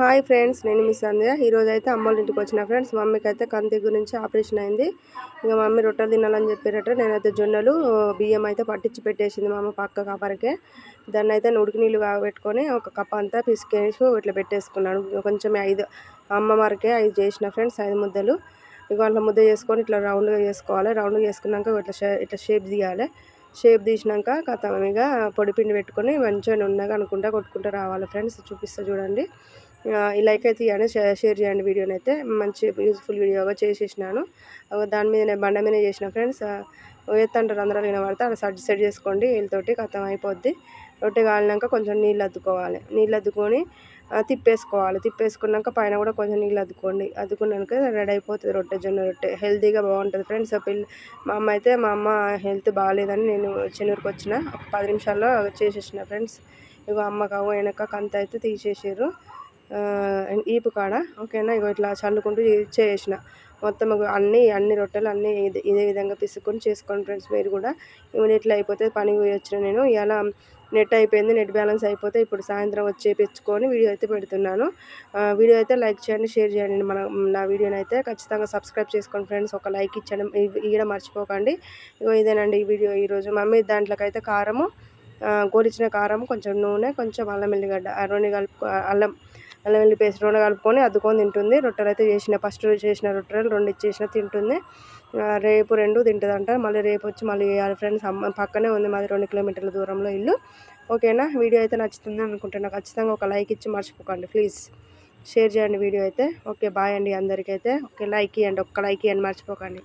Hi friends నేను Miss Sandhya. ఈరోజు అయితే అమ్మోళ్ళ ఇంటికి వచ్చిన ఫ్రెండ్స్. మమ్మీకి అయితే కంతి గురించి ఆపరేషన్ అయింది. ఇక మమ్మీ రొట్టెలు తినాలని చెప్పారట నేనైతే జొన్నలు బియ్యం అయితే పట్టించి పెట్టేసింది మా అమ్మ పక్క కాపరికే. దాన్ని అయితే ఉడికి నీళ్ళు పెట్టుకొని ఒక కప్ప అంతా పిసికేసి ఇట్లా పెట్టేసుకున్నాను. కొంచెం ఐదు అమ్మ మరకే ఐదు చేసిన ఫ్రెండ్స్ ఐదు ముద్దలు. ఇక వాళ్ళ ముద్ద చేసుకొని ఇట్లా రౌండ్గా చేసుకోవాలి. రౌండ్గా చేసుకున్నాక ఇట్లా ఇట్లా షేప్ తీయాలి షేప్ తీసినాక కథమిగా పొడిపిండి పెట్టుకొని మంచిగా ఉన్నగా అనుకుంటా కొట్టుకుంటూ రావాలి ఫ్రెండ్స్ చూపిస్తా చూడండి. లైక్ అయితే ఇవ్వండి షేర్ చేయండి వీడియోని అయితే. మంచి యూజ్ఫుల్ వీడియోగా చేసేసినాను. దాని మీద నేను బండ మీద చేసిన ఫ్రెండ్స్ ఎత్తంటారు అందరూ వినబడితే అలా సర్జ్ సెట్ చేసుకోండి వీళ్ళతోటి కథం అయిపోద్ది. రొట్టె కాలినాక కొంచెం నీళ్ళు అద్దుకోవాలి. నీళ్ళు అద్దుకొని తిప్పేసుకోవాలి. తిప్పేసుకున్నాక పైన కూడా కొంచెం నీళ్ళు అద్దుకోండి. అద్దుకున్నాక రెడీ అయిపోతుంది రొట్టె జొన్న రొట్టె. హెల్తీగా బాగుంటుంది ఫ్రెండ్స్. పిల్ల మా అమ్మ అయితే మా అమ్మ హెల్త్ బాగాలేదని నేను చిన్నూరికి వచ్చిన. ఒక పది నిమిషాల్లో చేసేసిన ఫ్రెండ్స్. ఇగో అమ్మ కావు వెనక కంత అయితే తీసేసారు ఈపు కాడ ఓకేనా? ఇగో ఇట్లా చల్లుకుంటూ చేసిన మొత్తం అన్నీ అన్ని రొట్టెలు అన్నీ ఇదే విధంగా పిసుకొని చేసుకోండి ఫ్రెండ్స్. మీరు కూడా ఇమీడియట్లీ అయిపోతే పని వచ్చిన నేను. ఇలా నెట్ అయిపోయింది నెట్ బ్యాలెన్స్ అయిపోతే ఇప్పుడు సాయంత్రం వచ్చి పెంచుకొని వీడియో అయితే పెడుతున్నాను. వీడియో అయితే లైక్ చేయండి షేర్ చేయండి. మన నా వీడియోని అయితే ఖచ్చితంగా సబ్స్క్రైబ్ చేసుకోండి ఫ్రెండ్స్. ఒక లైక్ ఇచ్చడం ఇవ్వడం మర్చిపోకండి. ఇగో ఇదేనండి ఈ వీడియో ఈరోజు. మమ్మీ దాంట్లోకైతే కారము గోరిచిన కారం కొంచెం నూనె కొంచెం అల్లం ఎల్లిగడ్డ రెండు కలుపు అల్లం అల్లం వెల్లి పేస్ట్ రెండు కలుపుకొని అద్దుకొని తింటుంది. రొట్టెలు అయితే చేసిన ఫస్ట్ చేసిన రొట్టెలు రెండు ఇచ్చేసిన తింటుంది. రేపు రెండు తింటుందంట. మళ్ళీ రేపు వచ్చి మళ్ళీ వేయాలి ఫ్రెండ్స్. అమ్మ పక్కనే ఉంది మాది రెండు కిలోమీటర్ల దూరంలో ఇల్లు. ఓకేనా? వీడియో అయితే నచ్చుతుంది అనుకుంటున్నా. ఖచ్చితంగా ఒక లైక్ ఇచ్చి మర్చిపోకండి. ప్లీజ్ షేర్ చేయండి వీడియో అయితే. ఓకే బాయ్ అండి అందరికైతే. ఓకే లైక్ ఇవ్వండి ఒక్క లైక్ ఇవ్వండి మర్చిపోకండి.